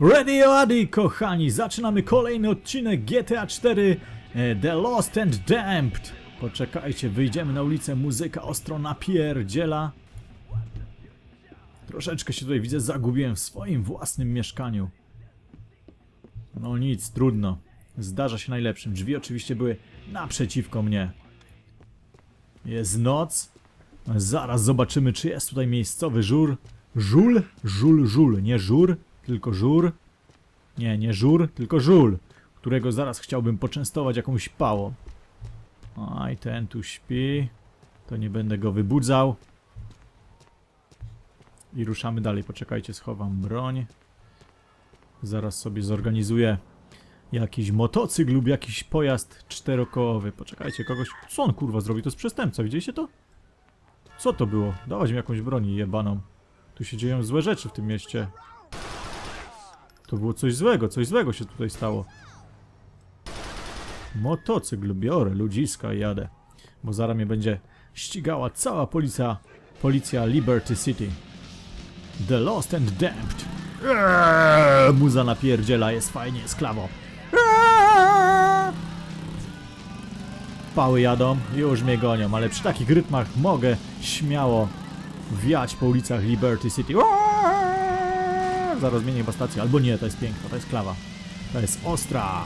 Ready Adi, kochani, zaczynamy kolejny odcinek GTA 4 e, The Lost and Damned. Poczekajcie, wyjdziemy na ulicę, muzyka ostro napierdziela. Troszeczkę się tutaj widzę, zagubiłem w swoim własnym mieszkaniu. No nic, trudno. Zdarza się najlepszym. Drzwi oczywiście były naprzeciwko mnie. Jest noc. Zaraz zobaczymy, czy jest tutaj miejscowy żur. Żul? Żul, żul. Nie żur, tylko żur. Nie, nie żur, tylko żul, którego zaraz chciałbym poczęstować jakąś pałą. Aj, ten tu śpi. To nie będę go wybudzał. I ruszamy dalej. Poczekajcie, schowam broń. Zaraz sobie zorganizuję jakiś motocykl lub jakiś pojazd czterokołowy. Poczekajcie, kogoś... Co on kurwa zrobi? To jest przestępca, widzieliście to? Co to było? Dawać mi jakąś broń jebaną. Tu się dzieją złe rzeczy w tym mieście. To było coś złego, coś złego się tutaj stało. Motocykl biorę, ludziska jadę. Bo zaraz mnie będzie ścigała cała policja, policja Liberty City. The Lost and Damned. Eee, muza napierdziela, jest fajnie, jest klawo. Eee! Pały jadą, już mnie gonią, ale przy takich rytmach mogę śmiało wiać po ulicach Liberty City. Eee! Zaraz zmienię chyba stację, albo nie, to jest piękna, to jest klawa. To jest ostra.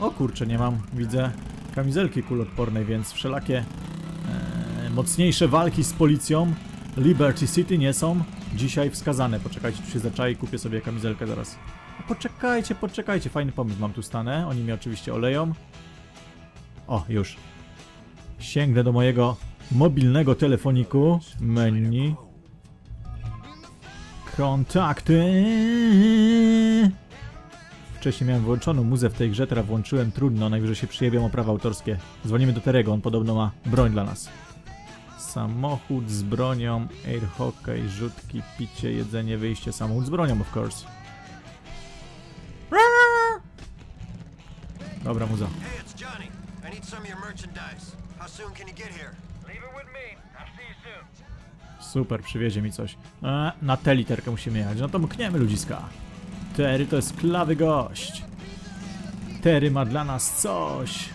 O kurczę, nie mam, widzę, kamizelki kulodpornej, więc wszelakie e, mocniejsze walki z policją Liberty City nie są dzisiaj wskazane. Poczekajcie, tu się zaczai, kupię sobie kamizelkę zaraz. Poczekajcie, poczekajcie, fajny pomysł mam tu stanę, oni mnie oczywiście oleją. O, już. Sięgnę do mojego mobilnego telefoniku, menu. Kontakty. Wcześniej miałem włączoną muzę w tej grze, teraz włączyłem trudno, najwyżej się przyjebią o prawa autorskie. Dzwonimy do Terego, on podobno ma broń dla nas. Samochód z bronią, air hockey, rzutki, picie, jedzenie, wyjście, samochód z bronią, of course. Dobra, muza. Hey, it's Johnny. I need some of your merchandise. How soon can you get here? Super, przywiezie mi coś. E, na tę literkę musimy jechać. No to mkniemy ludziska. Terry to jest klawy gość. Terry ma dla nas coś.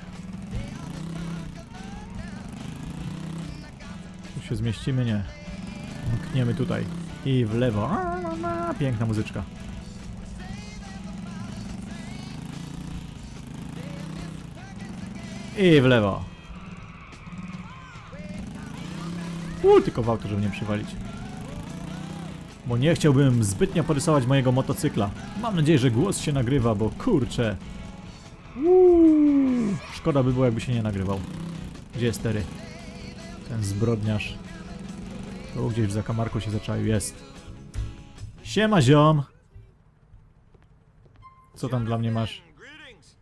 Tu się zmieścimy? Nie. Mkniemy tutaj. I w lewo. A, a, a, Piękna muzyczka. I w lewo. Uuu, tylko w auto, żeby nie przywalić. Bo nie chciałbym zbytnio porysować mojego motocykla. Mam nadzieję, że głos się nagrywa, bo kurczę. Uuu, szkoda by było, jakby się nie nagrywał. Gdzie jest Tery? Ten zbrodniarz. Tu gdzieś w zakamarku się zaczaił. Jest. Siema, ziom! Co tam dla mnie masz? Greetings.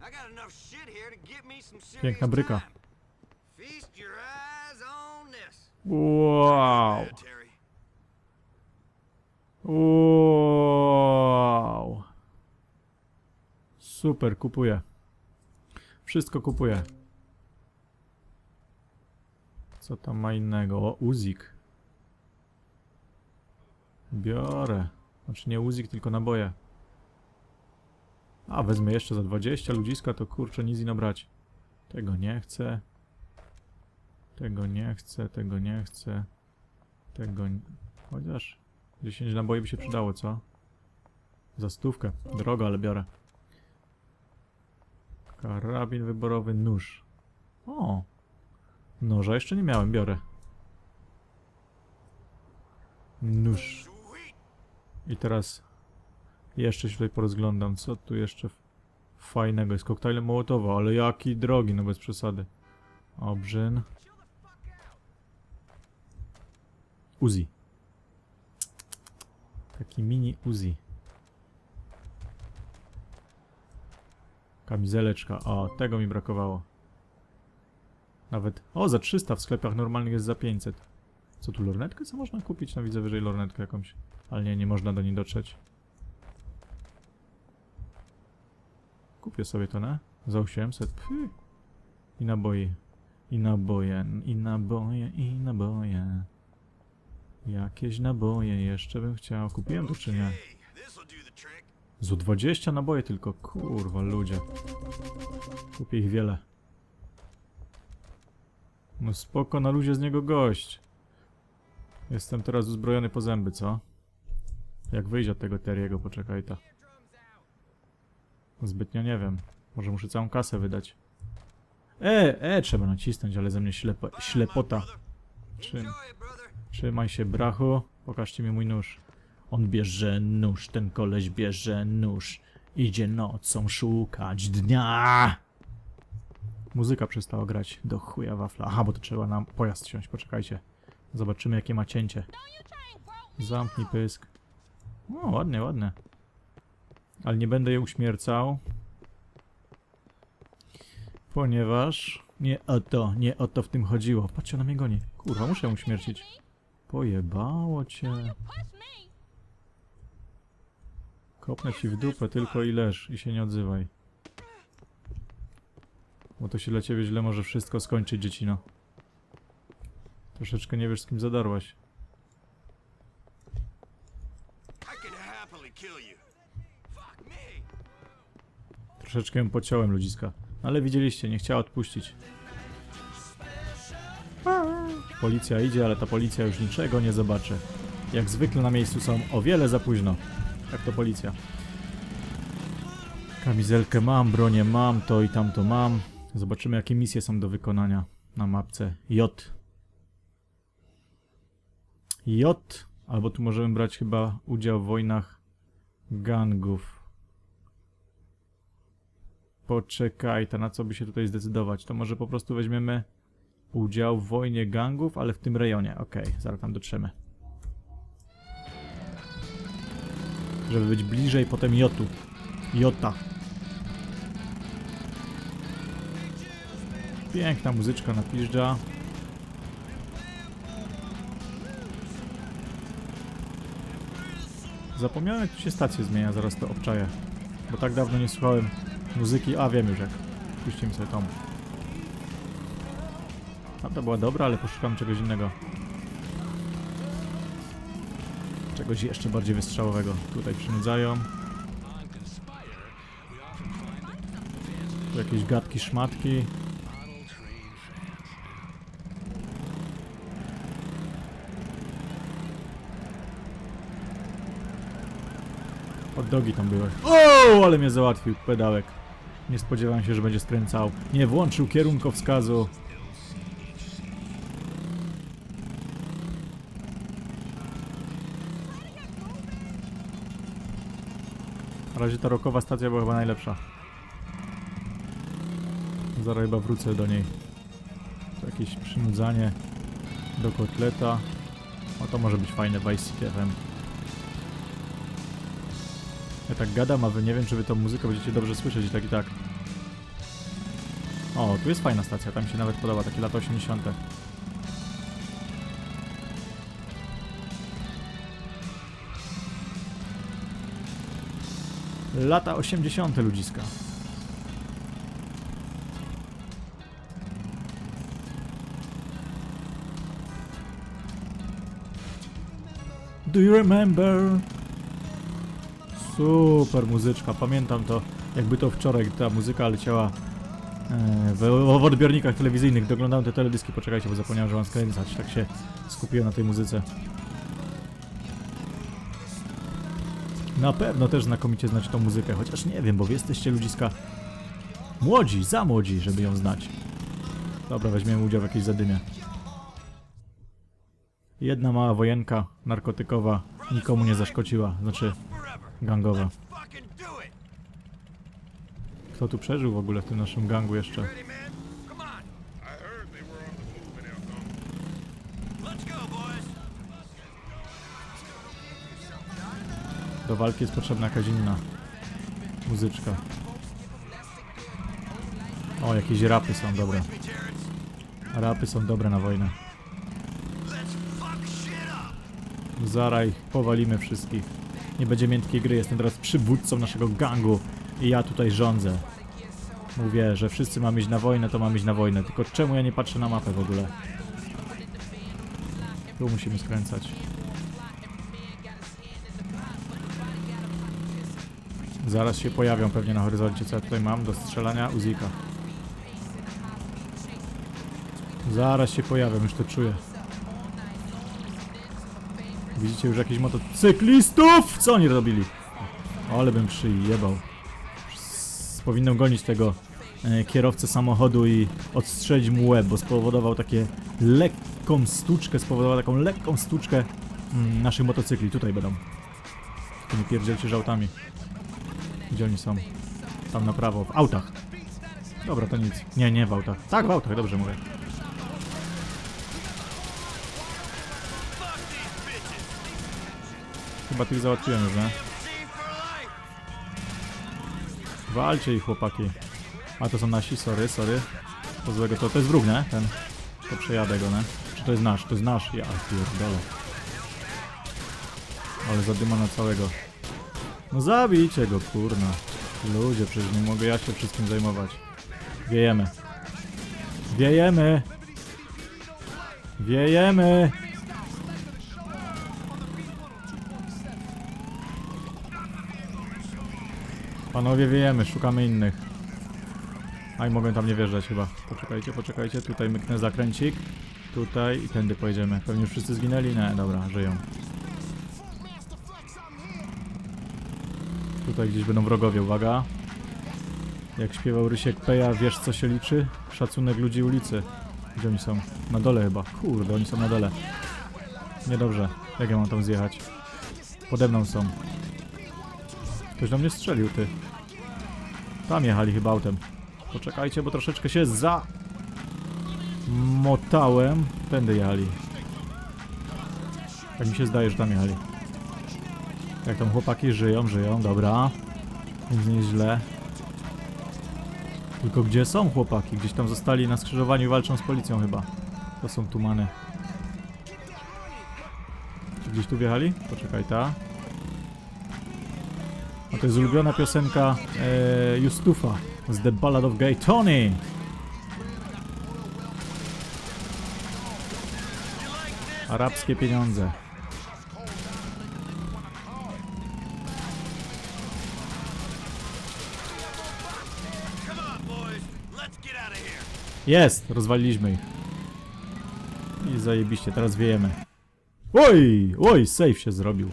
I got enough shit here to get me some serious Piękna bryka. time. Feast your eyes on this. Wow! Wow. Super, kupuję. Wszystko kupuję. Co tam ma innego? O, Uzik. Biorę. Znaczy nie Uzik, tylko naboje. A, wezmę jeszcze za 20 ludziska, to kurczę nic ino brać. Tego nie chcę. Tego nie chcę, tego nie chcę. Tego... n- Chociaż... 10 naboi by się przydało, co? Za stówkę. Drogo, ale biorę. Karabin wyborowy, nóż. O! Noża jeszcze nie miałem, biorę. Nóż. I teraz jeszcze się tutaj porozglądam, co tu jeszcze fajnego. Jest koktajl Mołotowa, ale jaki drogi, no bez przesady. Obrzyn. Uzi. Taki mini Uzi. Kamizeleczka. O, tego mi brakowało. Nawet... O, za 300 w sklepach normalnych jest za 500. Co tu, lornetkę co można kupić? No widzę wyżej lornetkę jakąś. Ale nie, nie można do niej dotrzeć. Kupię sobie to, ne? Za 800. Py. I naboi. I naboje, i naboje, i naboje. Jakieś naboje jeszcze bym chciał. Kupiłem to czy nie? Za 20 naboje tylko, kurwa ludzie. Kupię ich wiele. No spoko, na luzie z niego gość. Jestem teraz uzbrojony po zęby, co? Jak wyjść od tego Teriego, poczekaj ta. Zbytnio nie wiem. Może muszę całą kasę wydać. E, e, trzeba nacisnąć, ale ze mnie ślepo, ślepota. Czym? Trzymaj się, brachu. Pokażcie mi mój nóż. On bierze nóż, ten koleś bierze nóż. Idzie nocą szukać dnia. Muzyka przestała grać do chuja wafla. Aha, bo to trzeba na pojazd siąść. Poczekajcie. Zobaczymy, jakie ma cięcie. Zamknij pysk. O, ładnie, ładnie. Ale nie będę je uśmiercał. Ponieważ nie o to, nie o to w tym chodziło. Patrzcie, ona mnie goni. Kurwa, muszę ją uśmiercić. Pojebało cię. Kopnę ci w dupę, tylko i leż i się nie odzywaj. Bo to się dla ciebie źle może wszystko skończyć, dziecino. Troszeczkę nie wiesz z kim zadarłaś. Troszeczkę ją pociąłem, ludziska. No Ale widzieliście, nie chciała odpuścić. Policja idzie, ale ta policja już niczego nie zobaczy. Jak zwykle na miejscu są o wiele za późno. Jak to policja. Kamizelkę mam, bronię mam, to i tamto mam. Zobaczymy jakie misje są do wykonania na mapce. J. J. Albo tu możemy brać chyba udział w wojnach gangów. Poczekaj, to na co by się tutaj zdecydować? To może po prostu weźmiemy udział w wojnie gangów, ale w tym rejonie. Okej, zaraz tam dotrzemy. Żeby być bliżej potem Jotu. Jota. Piękna muzyczka napiżdża. Zapomniałem jak tu się stację zmienia, zaraz to obczaję. Bo tak dawno nie słuchałem muzyki, a wiem już jak. Puścimy sobie tą. A to była dobra, ale poszukam czegoś innego. Czegoś jeszcze bardziej wystrzałowego. Tutaj przynudzają. Tu jakieś gadki, szmatki. Hot dogi tam były. O, ale mnie załatwił pedałek. Nie spodziewałem się, że będzie skręcał. Nie włączył kierunkowskazu. Razie ta rokowa stacja była chyba najlepsza. Zaraz chyba wrócę do niej. To jakieś przynudzanie do kotleta. O to może być fajne w FM. Ja tak gadam, a wy nie wiem, czy wy tą muzykę będziecie dobrze słyszeć i tak i tak. O, tu jest fajna stacja, tam się nawet podoba, takie lata 80. Lata 80. ludziska. Do you remember? Super muzyczka, pamiętam to, jakby to wczoraj ta muzyka leciała e, w, w odbiornikach telewizyjnych. Doglądałem te teledyski, poczekajcie, bo zapomniałem, że mam skręcać, tak się skupiłem na tej muzyce. Na pewno też znakomicie znacie tą muzykę, chociaż nie wiem, bo wy jesteście ludziska młodzi, za młodzi, żeby ją znać. Dobra, weźmiemy udział w jakiejś zadymie. Jedna mała wojenka narkotykowa nikomu nie zaszkodziła, znaczy gangowa. Kto tu przeżył w ogóle w tym naszym gangu jeszcze? Do walki jest potrzebna jakaś inna muzyczka. O, jakieś rapy są dobre. Rapy są dobre na wojnę. Zaraj, powalimy wszystkich. Nie będzie miętkiej gry, jestem teraz przywódcą naszego gangu i ja tutaj rządzę. Mówię, że wszyscy mamy iść na wojnę, to mamy iść na wojnę. Tylko czemu ja nie patrzę na mapę w ogóle? Tu musimy skręcać. Zaraz się pojawią pewnie na horyzoncie. Co ja tutaj mam do strzelania? Uzika. Zaraz się pojawią, już to czuję. Widzicie już jakichś motocyklistów? Co oni robili? Ale bym szyi jebał. S- Powinno gonić tego e, kierowcę samochodu i odstrzelić mu łeb, bo spowodował takie lekką stuczkę, spowodował taką lekką stuczkę mm, naszych motocykli. Tutaj będą. Nie pierdzielcie żałtami. Gdzie oni są? Tam na prawo, w autach. Dobra, to nic. Nie, nie w autach. Tak, w autach, dobrze mówię. Chyba tych załatwiłem już, nie? Walcie ich chłopaki. A to są nasi, sorry, sorry. To złego, to, to jest wróg, nie? Ten. To przejadę go, nie? Czy to jest nasz? To jest nasz. Ja pierdolę. Ale zadyma na całego. No zabijcie go, kurna. Ludzie, przecież nie mogę ja się wszystkim zajmować. Wiejemy. Wiejemy! Wiejemy! Panowie wiejemy, szukamy innych. Aj, mogę tam nie wjeżdżać chyba. Poczekajcie, poczekajcie, tutaj myknę zakręcik. Tutaj i tędy pojedziemy. Pewnie już wszyscy zginęli? Nie, dobra, żyją. Tutaj gdzieś będą wrogowie, uwaga. Jak śpiewał Rysiek Peja, wiesz co się liczy? Szacunek ludzi ulicy. Gdzie oni są? Na dole chyba. Kurde, oni są na dole. Niedobrze. Jak ja mam tam zjechać? Pode mną są. Ktoś do mnie strzelił, ty. Tam jechali chyba autem. Poczekajcie, bo troszeczkę się za... Motałem. Tędy jechali. Tak mi się zdaje, że tam jechali. Jak tam chłopaki żyją, żyją, dobra. Nic nie jest źle. Tylko gdzie są chłopaki? Gdzieś tam zostali na skrzyżowaniu walczą z policją chyba. To są tumany. Czy gdzieś tu wjechali? Poczekaj, ta. A to jest ulubiona piosenka e, Justufa z The Ballad of Gay Tony. Arabskie pieniądze. Come on, boys. Let's get out of here. Jest! Rozwaliliśmy ich. I zajebiście, teraz wiejemy. Oj! Oj, save się zrobił.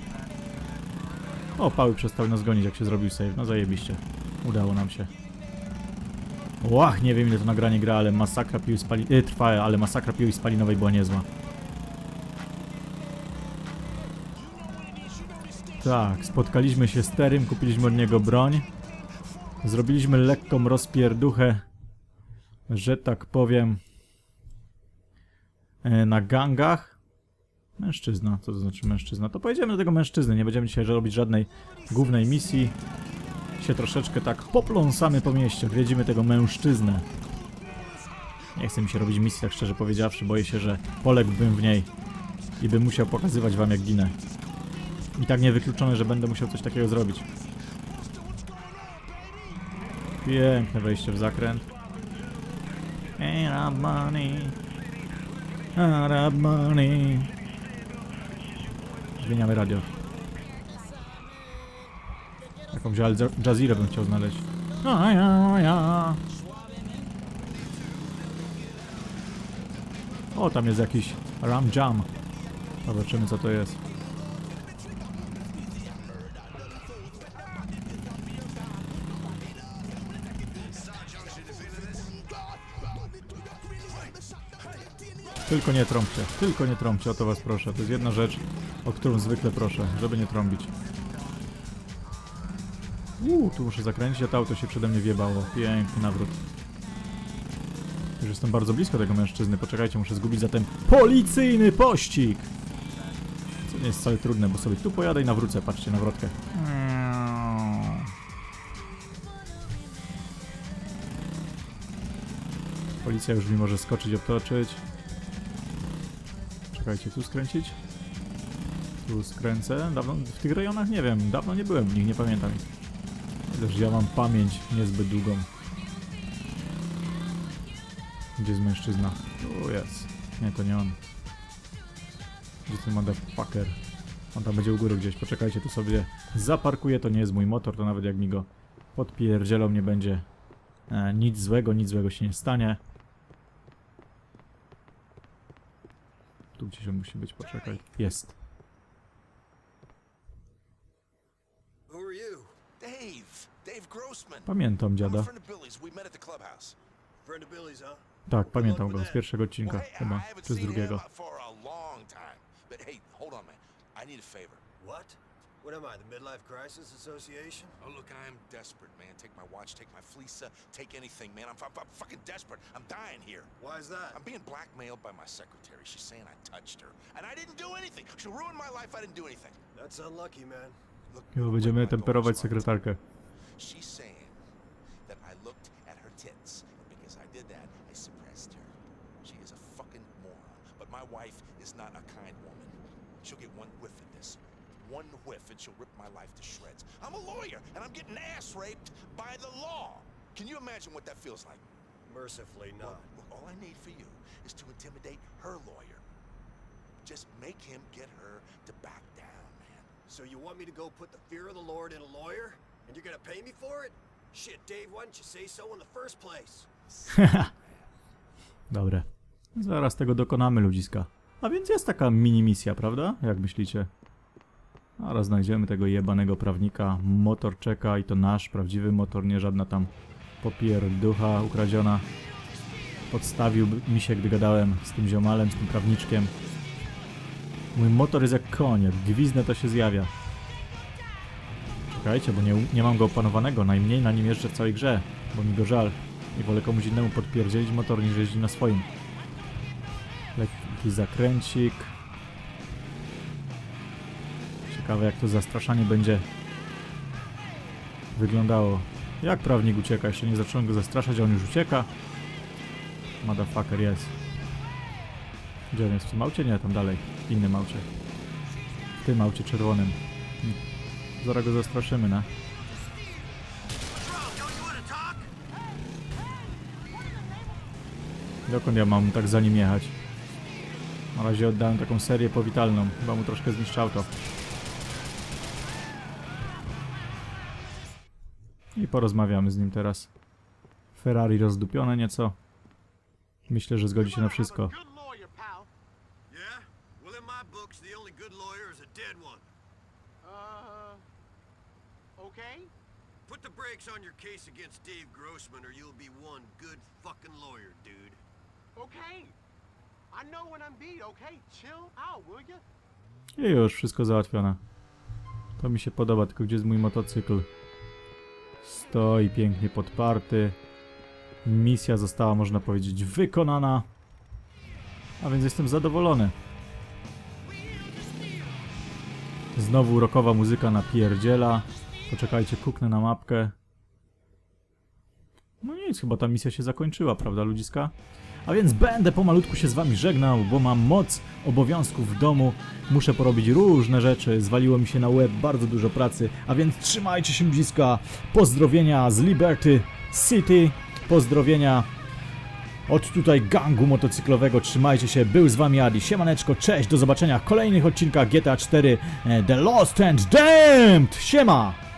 O, pały przestał nas gonić, jak się zrobił save. No zajebiście. Udało nam się. Łach, nie wiem ile to nagranie gra, ale masakra pił spali... E, trwa, ale masakra pił spalinowej była niezła. Tak, spotkaliśmy się z Terym, kupiliśmy od niego broń. Zrobiliśmy lekką rozpierduchę że tak powiem, e, na gangach. Mężczyzna, co to znaczy mężczyzna? To pojedziemy do tego mężczyzny, nie będziemy dzisiaj robić żadnej głównej misji. Się troszeczkę tak popląsamy po mieście, odwiedzimy tego mężczyznę. Nie chce mi się robić misji, tak szczerze powiedziawszy, boję się, że poległbym w niej i bym musiał pokazywać wam jak ginę. I tak niewykluczone, że będę musiał coś takiego zrobić. Piękne wejście w zakręt. Arab money. Arab money. Zmieniamy radio. Jakąś Al Jazeera bym chciał znaleźć. A ja, ja. O, tam jest jakiś Ram Jam. Zobaczymy co to jest. Tylko nie trąbcie, tylko nie trąbcie, o to was proszę. To jest jedna rzecz, o którą zwykle proszę, żeby nie trąbić. Uuu, tu muszę zakręcić, a to auto się przede mnie wjebało. Piękny nawrót. Już jestem bardzo blisko tego mężczyzny, poczekajcie, muszę zgubić zatem policyjny pościg! Co nie jest wcale trudne, bo sobie tu pojadę i nawrócę, patrzcie, nawrotkę. Policja już mi może skoczyć, obtoczyć. Czekajcie, tu skręcić? Tu skręcę. Dawno w tych rejonach nie wiem, dawno nie byłem w nich, nie pamiętam. Chociaż ja mam pamięć niezbyt długą. Gdzie jest mężczyzna? Tu jest. Nie, to nie on. Gdzie ten motherfucker? On tam będzie u góry gdzieś. Poczekajcie, tu sobie zaparkuję. To nie jest mój motor, to nawet jak mi go podpierdzielą, nie będzie e, nic złego, nic złego się nie stanie. Tu gdzieś on musi być, poczekaj. Jest. Pamiętam dziada. Tak, pamiętam go z pierwszego odcinka, chyba, czy z drugiego. What? What am I, the Midlife Crisis Association? Oh, look, I am desperate, man. Take my watch, take my fleece, uh, take anything, man. I'm, I'm, I'm fucking desperate. I'm dying here. Why is that? I'm being blackmailed by my secretary. She's saying I touched her. And I didn't do anything. She ruined my life. I didn't do anything. That's unlucky, man. Look, Chyba look, będziemy my temperować daughter's life. sekretarkę. She's saying that I looked at her tits, and because I did that, I suppressed her. She is a fucking moron. But my wife is not a kind woman. She'll get one whiff at this. One whiff, and she'll rip my life to shreds. I'm a lawyer, and I'm getting ass raped by the law. Can you imagine what that feels like? Mercifully Well, not. look, all I need for you is to intimidate her lawyer. Just make him get her to back down, man. So you want me to go put the fear of the Lord in a lawyer? And you're gonna pay me for it? Shit, Dave, why didn't you say so in the first place? Ha ha. Dobre. Zaraz tego dokonamy, ludziska. A więc jest taka mini misja, prawda? Jak myślicie? Zaraz znajdziemy tego jebanego prawnika. Motor czeka i to nasz, prawdziwy motor, nie żadna tam popierducha ukradziona. Podstawił mi się, gdy gadałem z tym ziomalem, z tym prawniczkiem. Mój motor jest jak koń, jak gwiznę to się zjawia. Czekajcie, bo nie, nie mam go opanowanego, najmniej na nim jeżdżę w całej grze, bo mi go żal. I wolę komuś innemu podpierdzielić motor niż jeździć na swoim. Lekki zakręcik. Ciekawe jak to zastraszanie będzie wyglądało. Jak prawnik ucieka? Jeszcze nie zacząłem go zastraszać, a on już ucieka. Motherfucker jest. Gdzie on jest? W tym aucie? Nie, tam dalej. W innym aucie. W tym aucie czerwonym. Zaraz go zastraszymy, wanna talk? Dokąd ja mam tak za nim jechać? Na razie oddałem taką serię powitalną. Chyba mu troszkę zniszczał to. Porozmawiamy z nim teraz. Ferrari rozdupione nieco. Myślę, że zgodzi się na wszystko. Uh. Put the brakes on your case against Dave Grossman, or you'll be one good fucking lawyer, dude. Okay. I know when I'm beat, okay? Chill out, will you? I już, wszystko załatwione. To mi się podoba, tylko gdzie jest mój motocykl? Stoi pięknie podparty. Misja została, można powiedzieć, wykonana. A więc jestem zadowolony. Znowu rokowa muzyka na pierdziela. Poczekajcie, puknę na mapkę. No nic, chyba ta misja się zakończyła, prawda ludziska? A więc będę pomalutku się z wami żegnał, bo mam moc obowiązków w domu. Muszę porobić różne rzeczy, zwaliło mi się na łeb bardzo dużo pracy, a więc trzymajcie się bliska. Pozdrowienia z Liberty City, pozdrowienia od tutaj gangu motocyklowego. Trzymajcie się, był z wami Adi, siemaneczko, cześć, do zobaczenia w kolejnych odcinkach GTA 4 e, The Lost and Damned, siema!